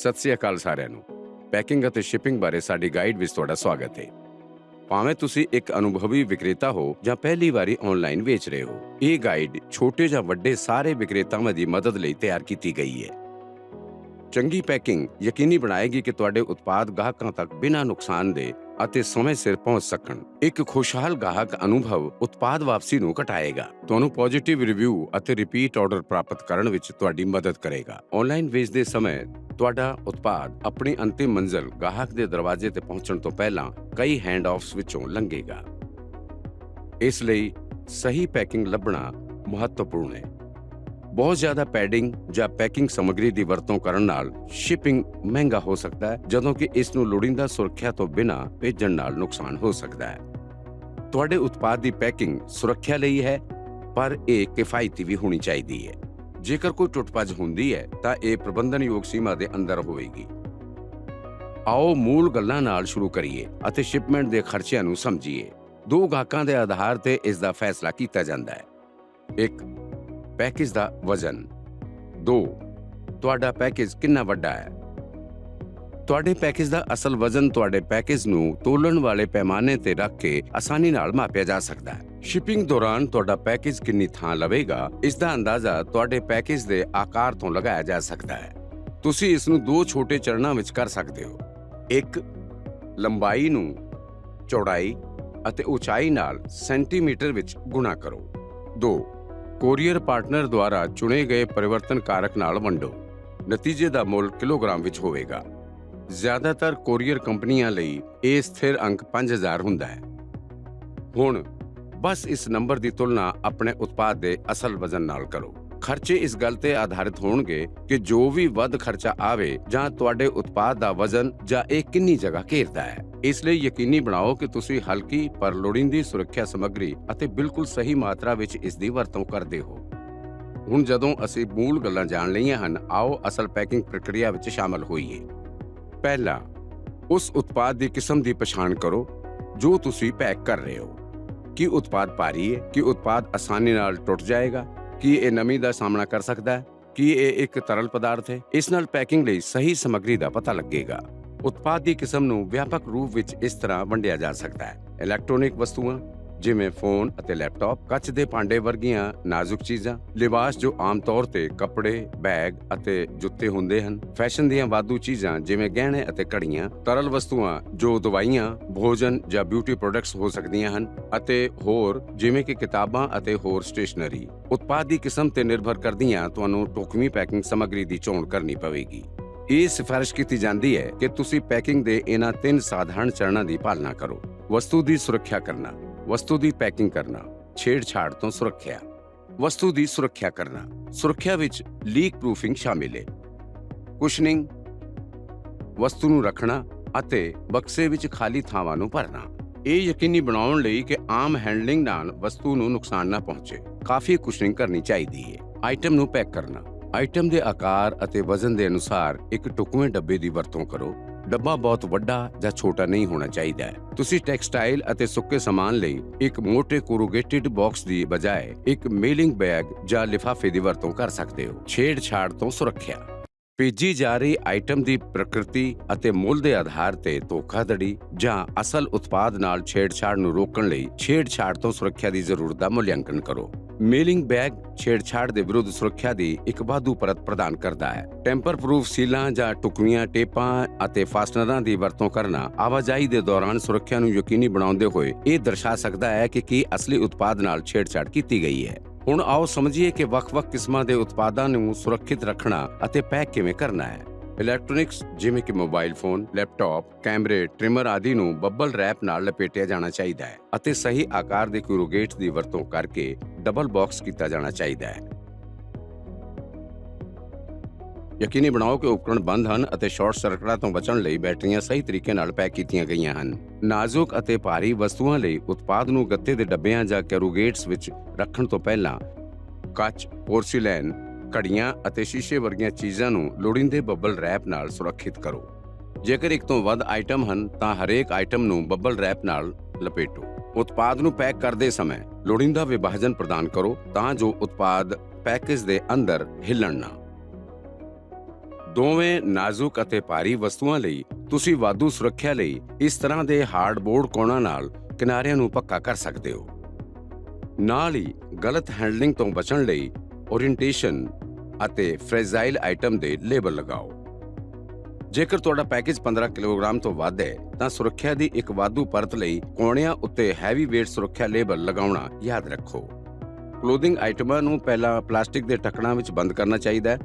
ਸਤਿ ਸ੍ਰੀ ਅਕਾਲ ਸਾਰਿਆਂ ਨੂੰ। ਪੈਕਿੰਗ ਅਤੇ ਸ਼ਿਪਿੰਗ ਬਾਰੇ ਸਾਡੀ ਗਾਈਡ ਵਿੱਚ ਤੁਹਾਡਾ ਸਵਾਗਤ ਹੈ। ਭਾਵੇਂ ਤੁਸੀਂ ਇੱਕ ਅਨੁਭਵੀ ਵਿਕਰੇਤਾ ਹੋ ਜਾਂ ਪਹਿਲੀ ਵਾਰੀ ਆਨਲਾਈਨ ਵੇਚ ਰਹੇ ਹੋ, ਇਹ ਗਾਈਡ ਛੋਟੇ ਜਾਂ ਵੱਡੇ ਸਾਰੇ ਵਿਕਰੇਤਾਵਾਂ ਦੀ ਮਦਦ ਲਈ ਤਿਆਰ ਕੀਤੀ ਗਈ ਹੈ। ਚੰਗੀ ਪੈਕਿੰਗ ਯਕੀਨੀ ਬਣਾਏਗੀ ਕਿ ਤੁਹਾਡੇ ਉਤਪਾਦ ਗਾਹਕਾਂ ਤੱਕ ਬਿਨਾਂ ਨੁਕਸਾਨ ਦੇ ਅਤੇ ਸਮੇਂ ਸਿਰ ਪਹੁੰਚ ਸਕਣ। ਇੱਕ ਖੁਸ਼ਹਾਲ ਗਾਹਕ ਅਨੁਭਵ ਉਤਪਾਦ ਵਾਪਸੀ ਨੂੰ ਘਟਾਏਗਾ। ਤੁਹਾਨੂੰ ਪੋਜ਼ਿਟਿਵ ਰਿਵਿਊ ਅਤੇ ਰਿਪੀਟ ਆਰਡਰ ਪ੍ਰਾਪਤ ਕਰਨ ਵਿੱਚ ਤੁਹਾਡੀ ਮਦਦ ਕਰੇਗਾ। ਆਨਲਾਈਨ ਵੇਚਦੇ ਸਮੇਂ ਤੁਹਾਡਾ ਉਤਪਾਦ ਆਪਣੀ ਅੰਤਿਮ ਮੰਜ਼ਿਲ ਗਾਹਕ ਦੇ ਦਰਵਾਜ਼ੇ ਤੇ ਪਹੁੰਚਣ ਤੋਂ ਪਹਿਲਾਂ ਕਈ ਹੈਂਡ ਆਫਸ ਵਿੱਚੋਂ ਲੰਘੇਗਾ। ਇਸ ਲਈ ਸਹੀ ਪੈਕਿੰਗ ਲੱਭਣਾ ਮਹੱਤਵਪੂਰਨ ਹੈ। ਬਹੁਤ ਜ਼ਿਆਦਾ ਪੈਡਿੰਗ ਜਾਂ ਪੈਕਿੰਗ ਸਮੱਗਰੀ ਦੀ ਵਰਤੋਂ ਕਰਨ ਨਾਲ ਸ਼ਿਪਿੰਗ ਮਹਿੰਗਾ ਹੋ ਸਕਦਾ ਹੈ, ਜਦੋਂ ਕਿ ਇਸ ਨੂੰ ਲੋੜੀਂਦਾ ਸੁਰੱਖਿਆ ਤੋਂ ਬਿਨਾਂ ਭੇਜਣ ਨਾਲ ਨੁਕਸਾਨ ਹੋ ਸਕਦਾ ਹੈ। ਤੁਹਾਡੇ ਉਤਪਾਦ ਦੀ ਪੈਕਿੰਗ ਸੁਰੱਖਿਆ ਲਈ ਹੈ, ਪਰ ਇਹ ਕਿਫਾਇਤੀ ਵੀ ਹੋਣੀ ਚਾਹੀਦੀ ਹੈ। ਜੇਕਰ ਕੋਈ ਟੁੱਟਪੱਜ ਹੁੰਦੀ ਹੈ, ਤਾਂ ਇਹ ਪ੍ਰਬੰਧਨਯੋਗ ਸੀਮਾ ਦੇ ਅੰਦਰ ਹੋਵੇਗੀ। ਆਓ ਮੂਲ ਗੱਲਾਂ ਨਾਲ ਸ਼ੁਰੂ ਕਰੀਏ ਅਤੇ ਸ਼ਿਪਮੈਂਟ ਦੇ ਖਰਚਿਆਂ ਨੂੰ ਸਮਝੀਏ। ਦੋ ਗਾਹਕਾਂ ਦੇ ਆਧਾਰ ਤੇ ਇਸ ਦਾ ਫੈਸਲਾ ਕੀਤਾ ਜਾਂਦਾ ਹੈ। ਇੱਕ ਪੈਕੇਜ ਦਾ ਵਜ਼ਨ। 2 ਤੁਹਾਡਾ ਪੈਕੇਜ ਕਿੰਨਾ ਵੱਡਾ ਹੈ? ਤੁਹਾਡੇ ਪੈਕੇਜ ਦਾ ਅਸਲ ਵਜ਼ਨ ਤੁਹਾਡੇ ਪੈਕੇਜ ਨੂੰ ਤੋਲਣ ਵਾਲੇ ਪੈਮਾਨੇ ਤੇ ਰੱਖ ਕੇ ਆਸਾਨੀ ਨਾਲ ਮਾਪਿਆ ਜਾ ਸਕਦਾ ਹੈ। ਸ਼ਿਪਿੰਗ ਦੌਰਾਨ ਤੁਹਾਡਾ ਪੈਕੇਜ ਕਿੰਨੀ ਥਾਂ ਲਵੇਗਾ, ਇਸ ਦਾ ਅੰਦਾਜ਼ਾ ਤੁਹਾਡੇ ਪੈਕੇਜ ਦੇ ਆਕਾਰ ਤੋਂ ਲਗਾਇਆ ਜਾ ਸਕਦਾ ਹੈ। ਤੁਸੀਂ ਇਸ ਨੂੰ ਦੋ ਛੋਟੇ ਚਰਣਾਂ ਵਿੱਚ ਕਰ ਸਕਦੇ ਹੋ। ਇੱਕ, ਲੰਬਾਈ ਨੂੰ ਚੌੜਾਈ ਅਤੇ ਉਚਾਈ ਨਾਲ ਸੈਂਟੀਮੀਟਰ ਵਿੱਚ ਗੁਣਾ ਕਰੋ। 2 ਕੋਰੀਅਰ ਪਾਰਟਨਰ ਦੁਆਰਾ ਚੁਣੇ ਗਏ ਪਰਿਵਰਤਨ ਕਾਰਕ ਨਾਲ ਵੰਡੋ। ਨਤੀਜੇ ਦਾ ਮੁੱਲ ਕਿਲੋਗ੍ਰਾਮ ਵਿੱਚ ਹੋਵੇਗਾ। ਜ਼ਿਆਦਾਤਰ ਕੋਰੀਅਰ ਕੰਪਨੀਆਂ ਲਈ ਇਹ ਸਥਿਰ ਅੰਕ 5000 ਹੁੰਦਾ ਹੈ। ਹੁਣ ਬਸ ਇਸ ਨੰਬਰ ਦੀ ਤੁਲਨਾ ਆਪਣੇ ਉਤਪਾਦ ਦੇ ਅਸਲ ਵਜ਼ਨ ਨਾਲ ਕਰੋ। ਖਰਚੇ ਇਸ ਗੱਲ ਤੇ ਆਧਾਰਿਤ ਹੋਣਗੇ ਕਿ ਜੋ ਵੀ ਵੱਧ ਖਰਚਾ ਆਵੇ ਜਾਂ ਤੁਹਾਡੇ ਉਤਪਾਦ ਦਾ ਵਜ਼ਨ ਜਾਂ ਇਹ ਕਿੰਨੀ ਜਗ੍ਹਾ ਘੇਰਦਾ ਹੈ। ਇਸ ਲਈ ਯਕੀਨੀ ਬਣਾਓ ਕਿ ਤੁਸੀਂ ਹਲਕੀ ਪਰ ਲੋੜੀਂਦੀ ਸੁਰੱਖਿਆ ਸਮੱਗਰੀ ਅਤੇ ਬਿਲਕੁਲ ਸਹੀ ਮਾਤਰਾ ਵਿੱਚ ਇਸ ਦੀ ਵਰਤੋਂ ਕਰਦੇ ਹੋ। ਹੁਣ ਜਦੋਂ ਅਸੀਂ ਮੂਲ ਗੱਲਾਂ ਜਾਣ ਲਈਆਂ ਹਨ, ਆਓ ਅਸਲ ਪੈਕਿੰਗ ਪ੍ਰਕਿਰਿਆ ਵਿੱਚ ਸ਼ਾਮਲ ਹੋਈਏ। ਪਹਿਲਾ, ਉਸ ਉਤਪਾਦ ਦੀ ਕਿਸਮ ਦੀ ਪਛਾਣ ਕਰੋ, ਜੋ ਤੁਸੀਂ ਪੈਕ ਕਰ ਰਹੇ ਹੋ। ਕੀ ਉਤਪਾਦ ਭਾਰੀ ਹੈ, ਕੀ ਉਤਪਾਦ ਆਸਾਨੀ ਨਾਲ ਟੁੱਟ ਜਾਏਗਾ ਕੀ ਇਹ ਨਮੀ ਦਾ ਸਾਹਮਣਾ ਕਰ ਸਕਦਾ ਹੈ? ਕੀ ਇਹ ਇੱਕ ਤਰਲ ਪਦਾਰਥ ਹੈ? ਇਸ ਨਾਲ ਪੈਕਿੰਗ ਲਈ ਸਹੀ ਸਮੱਗਰੀ ਦਾ ਪਤਾ ਲੱਗੇਗਾ। ਉਤਪਾਦ ਦੀ ਕਿਸਮ ਨੂੰ ਵਿਆਪਕ ਰੂਪ ਵਿੱਚ ਇਸ ਤਰ੍ਹਾਂ ਵੰਡਿਆ ਜਾ ਸਕਦਾ ਹੈ। ਇਲੈਕਟ੍ਰੋਨਿਕ ਵਸਤੂਆਂ ਜਿਵੇਂ ਫੋਨ ਅਤੇ ਲੈਪਟਾਪ, ਕੱਚ ਦੇ ਭਾਂਡੇ ਵਰਗੀਆਂ ਨਾਜ਼ੁਕ ਚੀਜ਼ਾਂ, ਲਿਬਾਸ ਜੋ ਆਮ ਤੌਰ ਤੇ ਕੱਪੜੇ, ਬੈਗ ਅਤੇ ਜੁੱਤੇ ਹੁੰਦੇ ਹਨ। ਫੈਸ਼ਨ ਦੀਆਂ ਵਾਧੂ ਚੀਜ਼ਾਂ ਜਿਵੇਂ ਗਹਿਣੇ ਅਤੇ ਘੜੀਆਂ, ਤਰਲ ਵਸਤੂਆਂ ਜੋ ਦਵਾਈਆਂ, ਭੋਜਨ ਜਾਂ ਬਿਊਟੀ ਪ੍ਰੋਡਕਟਸ ਹੋ ਸਕਦੀਆਂ ਹਨ ਅਤੇ ਹੋਰ ਜਿਵੇਂ ਕਿ ਕਿਤਾਬਾਂ ਅਤੇ ਹੋਰ ਸਟੇਸ਼ਨਰੀ ਉਤਪਾਦ ਦੀ ਕਿਸਮ ਤੇ ਨਿਰਭਰ ਕਰਦੀਆਂ ਤੁਹਾਨੂੰ ਟੋਕਵੀਂ ਪੈਕਿੰਗ ਸਮੱਗਰੀ ਦੀ ਚੋਣ ਕਰਨੀ ਪਵੇਗੀ। ਇਹ ਸਿਫਾਰਿਸ਼ ਕੀਤੀ ਜਾਂਦੀ ਹੈ ਕਿ ਤੁਸੀਂ ਪੈਕਿੰਗ ਦੇ ਇਹਨਾਂ ਤਿੰਨ ਸਾਧਾਰਣ ਚਰਨਾਂ ਦੀ ਪਾਲਣਾ ਕਰੋ। ਵਸਤੂ ਦੀ ਸੁਰੱਖਿਆ ਕਰਨਾ। ਵਸਤੂ ਦੀ ਪੈਕਿੰਗ ਕਰਨਾ, ਛੇੜਛਾੜ ਤੋਂ ਸੁਰੱਖਿਆ। ਵਸਤੂ ਦੀ ਸੁਰੱਖਿਆ ਕਰਨਾ, ਸੁਰੱਖਿਆ ਵਿੱਚ ਲੀਕ ਪ੍ਰੂਫਿੰਗ ਸ਼ਾਮਿਲ ਹੈ ਕੁਸ਼ਨਿੰਗ, ਵਸਤੂ ਨੂੰ ਰੱਖਣਾ ਅਤੇ ਬਕਸੇ ਵਿੱਚ ਖਾਲੀ ਥਾਵਾਂ ਨੂੰ ਭਰਨਾ। ਇਹ ਯਕੀਨੀ ਬਣਾਉਣ ਲਈ ਕਿ ਆਮ ਹੈਂਡਲਿੰਗ ਨਾਲ ਵਸਤੂ ਨੂੰ ਨੁਕਸਾਨ ਨਾ ਪਹੁੰਚੇ। ਕਾਫੀ ਕੁਸ਼ਨਿੰਗ ਕਰਨੀ ਚਾਹੀਦੀ ਹੈ ਆਈਟਮ ਨੂੰ ਪੈਕ ਕਰਨਾ। ਆਈਟਮ ਦੇ ਆਕਾਰ ਅਤੇ ਵਜ਼ਨ ਦੇ ਅਨੁਸਾਰ ਇੱਕ ਟੁਕਵੇਂ ਡੱਬੇ ਦੀ ਵਰਤੋਂ ਕਰੋ। ਡੱਬਾ ਬਹੁਤ ਵੱਡਾ ਜਾਂ ਛੋਟਾ ਨਹੀਂ ਹੋਣਾ ਚਾਹੀਦਾ। ਹੈ ਤੁਸੀਂ ਟੈਕਸਟਾਈਲ ਅਤੇ ਸੁੱਕੇ ਸਮਾਨ ਲਈ ਇੱਕ ਮੋٹے ਕੋਰੂਗੇਟਿਡ ਬਾਕਸ ਦੀ ਬਜਾਏ ਇੱਕ ਮੇਲਿੰਗ ਬੈਗ ਜਾਂ ਲਿਫਾਫੇ ਦੀ ਵਰਤੋਂ ਕਰ ਸਕਦੇ ਹੋ। ਛੇੜਛਾੜ ਤੋਂ ਸੁਰੱਖਿਆ। ਭੇਜੀ ਜਾ ਰਹੀ ਆਈਟਮ ਦੀ ਪ੍ਰਕਿਰਤੀ ਅਤੇ ਮੁੱਲ ਦੇ ਆਧਾਰ ਤੇ ਧੋਖਾਧੜੀ ਜਾਂ ਅਸਲ ਉਤਪਾਦ ਨਾਲ ਛੇੜਛਾੜ ਨੂੰ ਰੋਕਣ ਲਈ ਛੇੜਛਾੜ ਤੋਂ ਸੁਰੱਖਿਆ ਦੀ ਜ਼ਰੂਰਤ ਦਾ ਮੁਲਾਂਕਣ ਕਰੋ। ਮੇਲਿੰਗ ਬੈਗ ਛੇੜਛਾੜ ਦੇ ਵਿਰੁੱਧ ਸੁਰੱਖਿਆ ਦੀ ਇੱਕ ਵਾਧੂ ਪਰਤ ਪ੍ਰਦਾਨ ਕਰਦਾ ਹੈ। ਟੈਂਪਰ ਪ੍ਰੂਫ ਸੀਲਾਂ ਜਾਂ ਟੁਕਵੀਆਂ, ਟੇਪਾਂ ਅਤੇ ਫਾਸਟਨਰਾਂ ਦੀ ਵਰਤੋਂ ਕਰਨਾ ਆਵਾਜਾਈ ਦੇ ਦੌਰਾਨ ਸੁਰੱਖਿਆ ਨੂੰ ਯਕੀਨੀ ਬਣਾਉਂਦੇ ਹੋਏ ਇਹ ਦਰਸਾ ਸਕਦਾ ਹੈ ਕਿ ਕੀ ਅਸਲੀ ਉਤਪਾਦ ਨਾਲ ਛੇੜਛਾੜ ਕੀਤੀ ਗਈ ਹੈ। ਹੁਣ ਆਓ ਸਮਝੀਏ ਕਿ ਵੱਖ-ਵੱਖ ਕਿਸਮਾਂ ਦੇ ਉਤਪਾਦਾਂ ਨੂੰ ਸੁਰੱਖਿਅਤ ਰੱਖਣਾ ਅਤੇ ਪੈਕ ਕਿਵੇਂ ਕਰਨਾ ਹੈ। ਇਲੈਕਟ੍ਰੋਨਿਕਸ ਜਿਵੇਂ ਕਿ ਮੋਬਾਈਲ ਫੋਨ, ਲੈਪਟਾਪ, ਕੈਮਰੇ, ਟ੍ਰਿਮਰ ਆਦਿ ਨੂੰ ਬੱਬਲ ਰੈਪ ਨਾਲ ਲਪੇਟਿਆ ਜਾਣਾ ਚਾਹੀਦਾ ਹੈ ਅਤੇ ਸਹੀ ਆਕਾਰ ਦੇ ਕਿਊਰੋਗੇਟ ਦੀ ਵਰਤੋਂ ਕਰਕੇ ਡਬਲ ਬਾਕਸ ਕੀਤਾ ਜਾਣਾ ਚਾਹੀਦਾ ਹੈ। ਯਕੀਨੀ ਬਣਾਓ ਕਿ ਉਪਕਰਣ ਬੰਦ ਹਨ ਅਤੇ ਸ਼ਾਰਟ ਸਰਕਟਾਂ ਤੋਂ ਬਚਣ ਲਈ ਬੈਟਰੀਆਂ ਸਹੀ ਤਰੀਕੇ ਨਾਲ ਪੈਕ ਕੀਤੀਆਂ ਗਈਆਂ ਹਨ। ਨਾਜ਼ੁਕ ਅਤੇ ਭਾਰੀ ਵਸਤੂਆਂ ਲਈ ਉਤਪਾਦ ਨੂੰ ਗੱਤੇ ਦੇ ਡੱਬਿਆਂ ਜਾਂ ਕੈਰੋਗੇਟਸ ਵਿੱਚ ਰੱਖਣ ਤੋਂ ਪਹਿਲਾਂ ਕੱਚ, ਪੋਰਸਿਲੈਨ, ਘੜੀਆਂ ਅਤੇ ਸ਼ੀਸ਼ੇ ਵਰਗੀਆਂ ਚੀਜ਼ਾਂ ਨੂੰ ਲੋੜੀਂਦੇ ਬੱਬਲ ਰੈਪ ਨਾਲ ਸੁਰੱਖਿਅਤ ਕਰੋ। ਜੇਕਰ ਇੱਕ ਤੋਂ ਵੱਧ ਆਈਟਮ ਹਨ, ਤਾਂ ਹਰੇਕ ਆਈਟਮ ਨੂੰ ਬੱਬਲ ਰੈਪ ਨਾਲ ਲਪੇਟੋ। ਉਤਪਾਦ ਨੂੰ ਪੈਕ ਕਰਦੇ ਸਮੇਂ ਲੋੜੀਂਦਾ ਵਿਭਾਜਨ ਪ੍ਰਦਾਨ ਕਰੋ ਤਾਂ ਜੋ ਉਤਪਾਦ ਪੈਕੇਜ ਦੇ ਅੰਦਰ ਹਿੱਲਣ ਨਾ ਦੋਵੇਂ ਨਾਜ਼ੁਕ ਅਤੇ ਭਾਰੀ ਵਸਤੂਆਂ ਲਈ ਤੁਸੀਂ ਵਾਧੂ ਸੁਰੱਖਿਆ ਲਈ ਇਸ ਤਰ੍ਹਾਂ ਦੇ ਹਾਰਡਬੋਰਡ ਕੋਣਾਂ ਨਾਲ ਕਿਨਾਰਿਆਂ ਨੂੰ ਪੱਕਾ ਕਰ ਸਕਦੇ ਹੋ ਨਾਲ ਹੀ ਗਲਤ ਹੈਂਡਲਿੰਗ ਤੋਂ ਬਚਣ ਲਈ ਓਰੀਐਂਟੇਸ਼ਨ ਅਤੇ ਫ੍ਰੈਜਾਈਲ ਆਈਟਮ ਦੇ ਲੇਬਲ ਲਗਾਓ। ਜੇਕਰ ਤੁਹਾਡਾ ਪੈਕੇਜ 15 ਕਿਲੋਗ੍ਰਾਮ ਤੋਂ ਵੱਧ ਹੈ ਤਾਂ ਸੁਰੱਖਿਆ ਦੀ ਇੱਕ ਵਾਧੂ ਪਰਤ ਲਈ ਕੋਣਿਆਂ ਉੱਤੇ ਹੈਵੀ weight ਸੁਰੱਖਿਆ ਲੇਬਲ ਲਗਾਉਣਾ ਯਾਦ ਰੱਖੋ। ਕਲੋਥਿੰਗ ਆਈਟਮਾਂ ਨੂੰ ਪਹਿਲਾਂ ਪਲਾਸਟਿਕ ਦੇ ਢੱਕਣਾਂ ਵਿੱਚ ਬੰਦ ਕਰਨਾ ਚਾਹੀਦਾ ਹੈ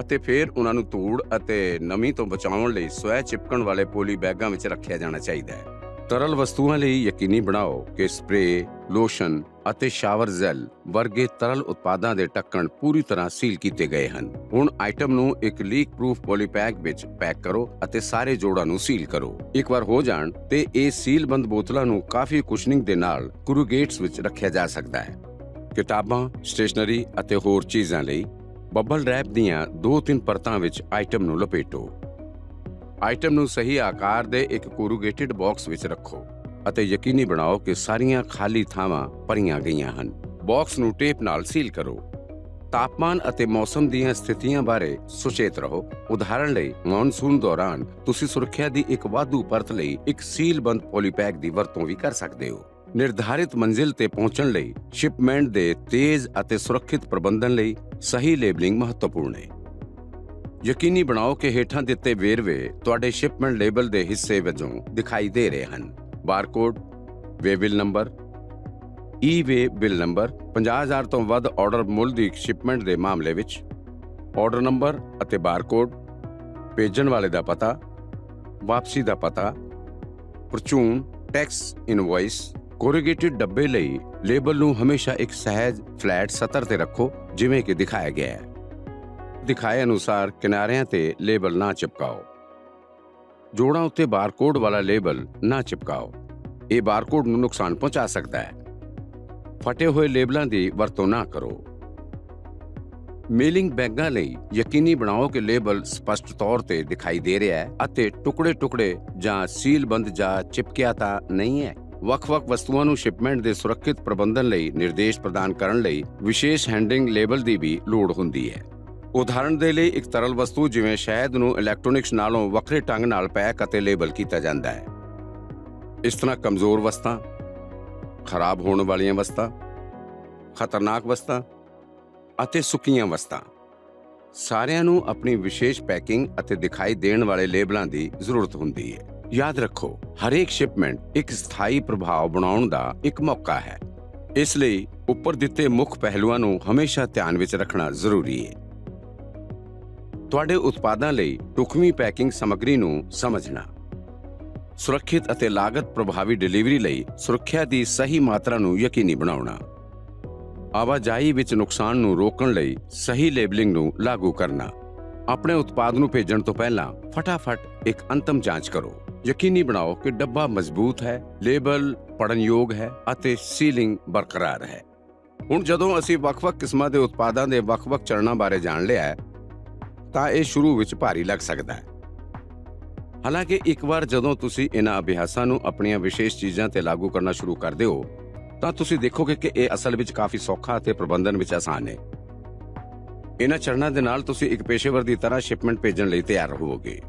ਅਤੇ ਫਿਰ ਉਹਨਾਂ ਨੂੰ ਧੂੜ ਅਤੇ ਨਮੀ ਤੋਂ ਬਚਾਉਣ ਲਈ ਸਵੈ ਚਿਪਕਣ ਵਾਲੇ ਪੋਲੀ ਬੈਗਾਂ ਵਿੱਚ ਰੱਖਿਆ ਜਾਣਾ ਚਾਹੀਦਾ ਹੈ। ਤਰਲ ਵਸਤੂਆਂ ਲਈ ਯਕੀਨੀ ਬਣਾਓ ਕਿ ਸਪਰੇ, ਲੋਸ਼ਨ ਅਤੇ ਸ਼ਾਵਰ ਜੈਲ ਵਰਗੇ ਤਰਲ ਉਤਪਾਦਾਂ ਦੇ ਢੱਕਣ ਪੂਰੀ ਤਰ੍ਹਾਂ ਸੀਲ ਕੀਤੇ ਗਏ ਹਨ। ਹੁਣ ਆਈਟਮ ਨੂੰ ਇੱਕ ਲੀਕ ਪ੍ਰੂਫ ਪੋਲੀਪੈਕ ਵਿੱਚ ਪੈਕ ਕਰੋ ਅਤੇ ਸਾਰੇ ਜੋੜਾਂ ਨੂੰ ਸੀਲ ਕਰੋ। ਇੱਕ ਵਾਰ ਹੋ ਜਾਣ ਤੇ ਇਹ ਸੀਲਬੰਦ ਬੋਤਲਾਂ ਨੂੰ ਕਾਫੀ ਕੁਸ਼ਨਿੰਗ ਦੇ ਨਾਲ ਕਰੂਗੇਟਸ ਵਿੱਚ ਰੱਖਿਆ ਜਾ ਸਕਦਾ ਹੈ। ਕਿਤਾਬਾਂ, ਸਟੇਸ਼ਨਰੀ ਅਤੇ ਹੋਰ ਚੀਜ਼ਾਂ ਲਈ ਬੱਬਲ ਰੈਪ ਦੀਆਂ 2-3 ਪਰਤਾਂ ਵਿੱਚ ਆਈਟਮ ਨੂੰ ਲਪੇਟੋ। ਆਈਟਮ ਨੂੰ ਸਹੀ ਆਕਾਰ ਦੇ ਇੱਕ ਕੋਰੂਗੇਟਿਡ ਬਾਕਸ ਵਿੱਚ ਰੱਖੋ। ਅਤੇ ਯਕੀਨੀ ਬਣਾਓ ਕਿ ਸਾਰੀਆਂ ਖਾਲੀ ਥਾਵਾਂ ਭਰੀਆਂ ਗਈਆਂ ਹਨ। ਬਾਕਸ ਨੂੰ ਟੇਪ ਨਾਲ ਸੀਲ ਕਰੋ। ਤਾਪਮਾਨ ਅਤੇ ਮੌਸਮ ਦੀਆਂ ਸਥਿਤੀਆਂ ਬਾਰੇ ਸੁਚੇਤ ਰਹੋ। ਉਦਾਹਰਣ ਲਈ, ਮੌਨਸੂਨ ਦੌਰਾਨ ਤੁਸੀਂ ਸੁਰੱਖਿਆ ਦੀ ਇੱਕ ਵਾਧੂ ਪਰਤ ਲਈ ਇੱਕ ਸੀਲਬੰਦ ਪੋਲੀਪੈਕ ਦੀ ਵਰਤੋਂ ਵੀ ਕਰ ਸਕਦੇ ਹੋ। ਨਿਰਧਾਰਿਤ ਮੰਜ਼ਿਲ ਤੇ ਪਹੁੰਚਣ ਲਈ ਸ਼ਿਪਮੈਂਟ ਦੇ ਤੇਜ਼ ਅਤੇ ਸੁਰੱਖਿਅਤ ਪ੍ਰਬੰਧਨ ਲਈ ਸਹੀ ਲੇਬਲਿੰਗ ਮਹੱਤਵਪੂਰਨ ਹੈ। ਯਕੀਨੀ ਬਣਾਓ ਕਿ ਹੇਠਾਂ ਦਿੱਤੇ ਵੇਰਵੇ ਤੁਹਾਡੇ ਸ਼ਿਪਮੈਂਟ ਲੇਬਲ ਦੇ ਹਿੱਸੇ ਵਜੋਂ ਦਿਖਾਈ ਦੇ ਰਹੇ ਹਨ। Barcode, way bill number, e way bill number 50000 ਤੋਂ ਵੱਧ ਆਰਡਰ ਮੁੱਲ ਦੀ ਸ਼ਿਪਮੈਂਟ ਦੇ ਮਾਮਲੇ ਵਿੱਚ ਆਰਡਰ ਨੰਬਰ ਅਤੇ ਬਾਰਕੋਡ, ਭੇਜਣ ਵਾਲੇ ਦਾ ਪਤਾ, ਵਾਪਸੀ ਦਾ ਪਤਾ, ਪਰਚੂਨ, ਟੈਕਸ ਇਨਵੌਇਸ, ਕੋਰੀਗੇਟਿਡ ਡੱਬੇ ਲਈ ਲੇਬਲ ਨੂੰ ਹਮੇਸ਼ਾ ਇੱਕ ਸਹਿਜ ਫਲੈਟ ਸਤਰ ਤੇ ਰੱਖੋ, ਜਿਵੇਂ ਕਿ ਦਿਖਾਇਆ ਗਿਆ ਹੈ। ਦਿਖਾਏ ਅਨੁਸਾਰ ਕਿਨਾਰਿਆਂ ਤੇ ਲੇਬਲ ਨਾ ਚਿਪਕਾਓ। ਜੋੜਾਂ ਉੱਤੇ ਬਾਰਕੋਡ ਵਾਲਾ ਲੇਬਲ ਨਾ ਚਿਪਕਾਓ। ਇਹ ਬਾਰਕੋਡ ਨੂੰ ਨੁਕਸਾਨ ਪਹੁੰਚਾ ਸਕਦਾ ਹੈ। ਫਟੇ ਹੋਏ ਲੇਬਲਾਂ ਦੀ ਵਰਤੋਂ ਨਾ ਕਰੋ। ਮੇਲਿੰਗ ਬੈਗਾਂ ਲਈ ਯਕੀਨੀ ਬਣਾਓ ਕਿ ਲੇਬਲ ਸਪਸ਼ਟ ਤੌਰ ਤੇ ਦਿਖਾਈ ਦੇ ਰਿਹਾ ਹੈ ਅਤੇ ਟੁਕੜੇ-ਟੁਕੜੇ ਜਾਂ ਸੀਲਬੰਦ ਜਾਂ ਚਿਪਕਿਆ ਤਾਂ ਨਹੀਂ ਹੈ। ਵੱਖ-ਵੱਖ ਵਸਤੂਆਂ ਨੂੰ ਸ਼ਿਪਮੈਂਟ ਦੇ ਸੁਰੱਖਿਅਤ ਪ੍ਰਬੰਧਨ ਲਈ ਨਿਰਦੇਸ਼ ਪ੍ਰਦਾਨ ਕਰਨ ਲਈ ਵਿਸ਼ੇਸ਼ ਹੈਂਡਲਿੰਗ ਲੇਬਲ ਦੀ ਵੀ ਲੋੜ ਹੁੰਦੀ ਹੈ। ਉਦਾਹਰਣ ਦੇ ਲਈ ਇੱਕ ਤਰਲ ਵਸਤੂ ਜਿਵੇਂ ਸ਼ਹਿਦ ਨੂੰ ਇਲੈਕਟ੍ਰੋਨਿਕਸ ਨਾਲੋਂ ਵੱਖਰੇ ਢੰਗ ਨਾਲ ਪੈਕ ਅਤੇ ਲੇਬਲ ਕੀਤਾ ਜਾਂਦਾ ਹੈ। ਇਸ ਤਰ੍ਹਾਂ ਕਮਜ਼ੋਰ ਵਸਤਾਂ, ਖਰਾਬ ਹੋਣ ਵਾਲੀਆਂ ਵਸਤਾਂ, ਖਤਰਨਾਕ ਵਸਤਾਂ ਅਤੇ ਸੁੱਕੀਆਂ ਵਸਤਾਂ ਸਾਰਿਆਂ ਨੂੰ ਆਪਣੀ ਵਿਸ਼ੇਸ਼ ਪੈਕਿੰਗ ਅਤੇ ਦਿਖਾਈ ਦੇਣ ਵਾਲੇ ਲੇਬਲਾਂ ਦੀ ਜ਼ਰੂਰਤ ਹੁੰਦੀ ਹੈ। ਯਾਦ ਰੱਖੋ, ਹਰੇਕ ਸ਼ਿਪਮੈਂਟ ਇੱਕ ਸਥਾਈ ਪ੍ਰਭਾਵ ਬਣਾਉਣ ਦਾ ਇੱਕ ਮੌਕਾ ਹੈ। ਇਸ ਲਈ ਉੱਪਰ ਦਿੱਤੇ ਮੁੱਖ ਪਹਿਲੂਆਂ ਨੂੰ ਹਮੇਸ਼ਾ ਧਿਆਨ ਵਿੱਚ ਰੱਖਣਾ ਜ਼ਰੂਰੀ ਹੈ। ਤੁਹਾਡੇ ਉਤਪਾਦਾਂ ਲਈ ਢੁਕਵੀਂ ਪੈਕਿੰਗ ਸਮੱਗਰੀ ਨੂੰ ਸਮਝਣਾ। ਸੁਰੱਖਿਅਤ ਅਤੇ ਲਾਗਤ ਪ੍ਰਭਾਵੀ ਡਿਲੀਵਰੀ ਲਈ ਸੁਰੱਖਿਆ ਦੀ ਸਹੀ ਮਾਤਰਾ ਨੂੰ ਯਕੀਨੀ ਬਣਾਉਣਾ। ਆਵਾਜਾਈ ਵਿੱਚ ਨੁਕਸਾਨ ਨੂੰ ਰੋਕਣ ਲਈ ਸਹੀ ਲੇਬਲਿੰਗ ਨੂੰ ਲਾਗੂ ਕਰਨਾ। ਆਪਣੇ ਉਤਪਾਦ ਨੂੰ ਭੇਜਣ ਤੋਂ ਪਹਿਲਾਂ ਫਟਾਫਟ ਇੱਕ ਅੰਤਮ ਜਾਂਚ ਕਰੋ। ਯਕੀਨੀ ਬਣਾਓ ਕਿ ਡੱਬਾ ਮਜ਼ਬੂਤ ਹੈ, ਲੇਬਲ ਪੜਨਯੋਗ ਹੈ ਅਤੇ ਸੀਲਿੰਗ ਬਰਕਰਾਰ ਹੈ। ਹੁਣ ਜਦੋਂ ਅਸੀਂ ਵੱਖ-ਵੱਖ ਕਿਸਮਾਂ ਦੇ ਉਤਪਾਦਾਂ ਦੇ ਵੱਖ-ਵੱਖ ਚਰਨਾਂ ਬਾਰੇ ਜਾਣ ਲਿਆ ਤਾਂ ਇਹ ਸ਼ੁਰੂ ਵਿੱਚ ਭਾਰੀ ਲੱਗ ਸਕਦਾ ਹੈ। ਹਾਲਾਂਕਿ ਇੱਕ ਵਾਰ ਜਦੋਂ ਤੁਸੀਂ ਇਹਨਾਂ ਅਭਿਆਸਾਂ ਨੂੰ ਆਪਣੀਆਂ ਵਿਸ਼ੇਸ਼ ਚੀਜ਼ਾਂ ਤੇ ਲਾਗੂ ਕਰਨਾ ਸ਼ੁਰੂ ਕਰਦੇ ਹੋ, ਤਾਂ ਤੁਸੀਂ ਦੇਖੋਗੇ ਕਿ ਇਹ ਅਸਲ ਵਿੱਚ ਕਾਫੀ ਸੌਖਾ ਅਤੇ ਪ੍ਰਬੰਧਨ ਵਿੱਚ ਆਸਾਨ ਹੈ ਇਹਨਾਂ ਚਰਨਾਂ ਦੇ ਨਾਲ ਤੁਸੀਂ ਇੱਕ ਪੇਸ਼ੇਵਰ ਦੀ ਤਰ੍ਹਾਂ ਸ਼ਿਪਮੈਂਟ ਭੇਜਣ ਲਈ ਤਿਆਰ ਹੋਵੋਗੇ।